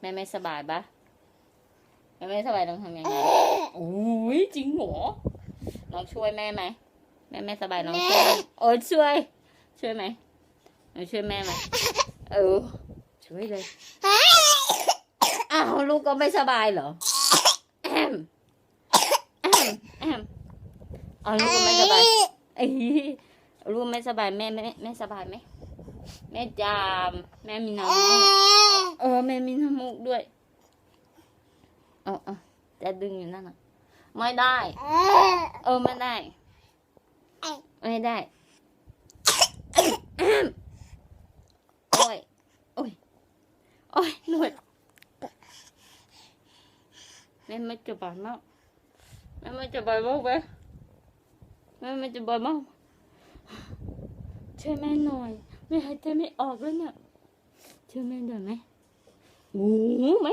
แม่ไม่สบายปะแม่ไม่สบายต้องทำยังไงโอ้ยจริงเหรอน้องช่วยแม่ไหมแม่ไม่สบายน้องช่วยไหมโอ้ยช่วย ช่วยไหมน้องช่วยแม่ไหมเออช่วยเลยอ้าวลูกก็ไม่สบายเหรอแอมแอมแอมอ๋อลูกก็ไม่สบายเอ้ยลูกไม่สบายแม่แม่แม่สบายไหมแม่จามแม่มีน้ำมูกเออแม่มีน้ำมูกด้วย เออเออจะดึงอยู่นั่นน่ะ ไม่ได้ เออไม่ได้ ไม่ได้โอ้ยโอ้ยโอ้ยหนวดแม่ไม่จะบายมากแม่ไม่จะบายมากไปแม่ไม่จะบายมากช่วยแม่หน่อยแม่หายใจไม่ออกแล้วเนี่ยช่วยแม่หน่อยไหมโอ้โหไหม